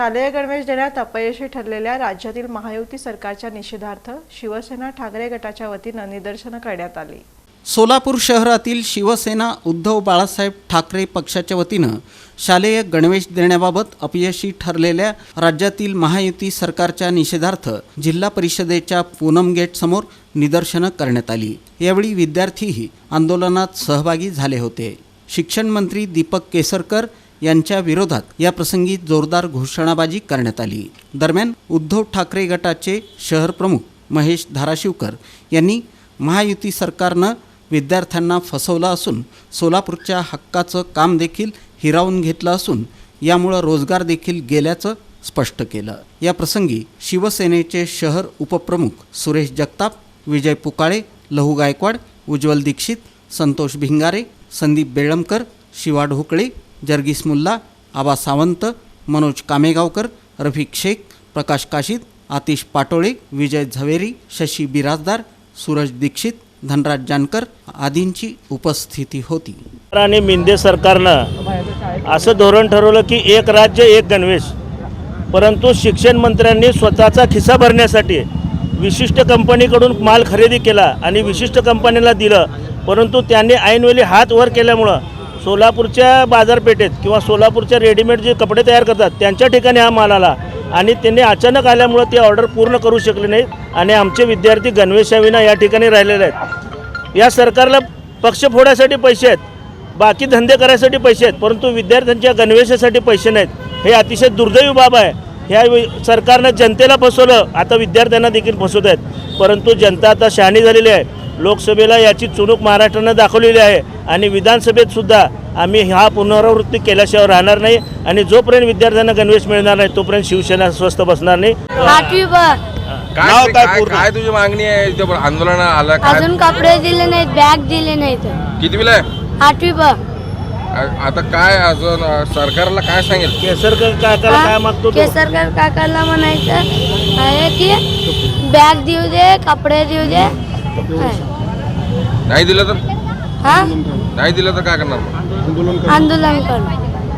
शालेय गणवेश देण्यात अपयशी ठरलेल्या राज्यातील महायुती सरकारच्या निषेधार्थ शिवसेना ठाकरे गटाच्या वतीनं निदर्शनं करण्यात आली. सोलापूर शहरातील शिवसेना उद्धव बाळासाहेब ठाकरे पक्षाच्या वतीनं शालेय गणवेश देण्याबाबत अपयशी ठरलेल्या राज्यातील महायुती सरकारच्या निषेधार्थ जिल्हा परिषदेच्या पूनम गेट समोर निदर्शनं करण्यात आली. यावेळी विद्यार्थीही आंदोलनात सहभागी झाले होते. शिक्षण मंत्री दीपक केसरकर यांच्या विरोधात या प्रसंगी जोरदार घोषणाबाजी करण्यात आली. दरम्यान उद्धव ठाकरे गटाचे शहर प्रमुख महेश धाराशिवकर यांनी महायुती सरकारनं विद्यार्थ्यांना फसवलं असून सोलापूरच्या हक्काचं काम देखील हिरावून घेतलं असून यामुळं रोजगार देखील गेल्याचं स्पष्ट केलं. या प्रसंगी शिवसेनेचे शहर उपप्रमुख सुरेश जगताप विजय पुकाळे लहू गायकवाड उज्ज्वल दीक्षित संतोष भिंगारे संदीप बेळमकर शिवा ढोकळे जर्गीस मुल्ला आबा सावंत मनोज कामेगावकर रफिक शेख प्रकाश काशीद आतिश पाटोळे विजय झवेरी शशी बिराजदार सूरज दीक्षित धनराज जानकर आदींची उपस्थिती होती. आणि मिंदे सरकारनं असं धोरण ठरवलं की एक राज्य एक गणवेश. परंतु शिक्षण मंत्र्यांनी स्वतःचा खिस्सा भरण्यासाठी विशिष्ट कंपनीकडून माल खरेदी केला आणि विशिष्ट कंपनीला दिलं. परंतु त्यांनी ऐनवेळी हात वर केल्यामुळं सोलापूरच्या बाजारपेठेत किंवा सोलापूरच्या रेडीमेड जे कपडे तयार करतात त्यांच्या ठिकाणी हा माल आला आणि त्यांनी अचानक आल्यामुळं ती ऑर्डर पूर्ण करू शकले नाहीत आणि आमचे विद्यार्थी गणवेशाविना या ठिकाणी राहिलेले आहेत. या सरकारला पक्ष फोडायसाठी पैसे आहेत बाकी धंदे करायसाठी पैसे आहेत परंतु विद्यार्थ्यांच्या गणवेशासाठी पैसे नाहीत. हे अतिशय दुर्दैवी बाब आहे. ह्या सरकारनं जनतेला फसवलं आता विद्यार्थ्यांना देखील फसवत आहेत. परंतु जनता आता शहाणी झालेली आहे. लोकसभेला याची चुणूक महाराष्ट्रानं दाखवलेली आहे. आणि विधानसभेत सुद्धा आम्ही हा पुनरावृत्ती केल्याशिवाय राहणार नाही. आणि जोपर्यंत विद्यार्थ्यांना गणवेश मिळणार नाही तोपर्यंत शिवसेना स्वस्त बसणार नाही. आठवी ब काय नाव काय काय पूर्ण? काय तुझी मागणी आहे? इथे आंदोलन आलं काय अजून कपडे दिले नाहीत बॅग दिले नाहीत. किती आहे? आठवी ब आ- आता काय अजून अ, सरकारला काय सांगेल? केसरकर काकाला काय मागतो तो? केसरकर काकाला म्हणायचं आहे की बॅग देऊ दे कपडे देऊ दे. नाही दिलं तर? हा नाही दिलं तर काय करणार मग? आंदोलन कर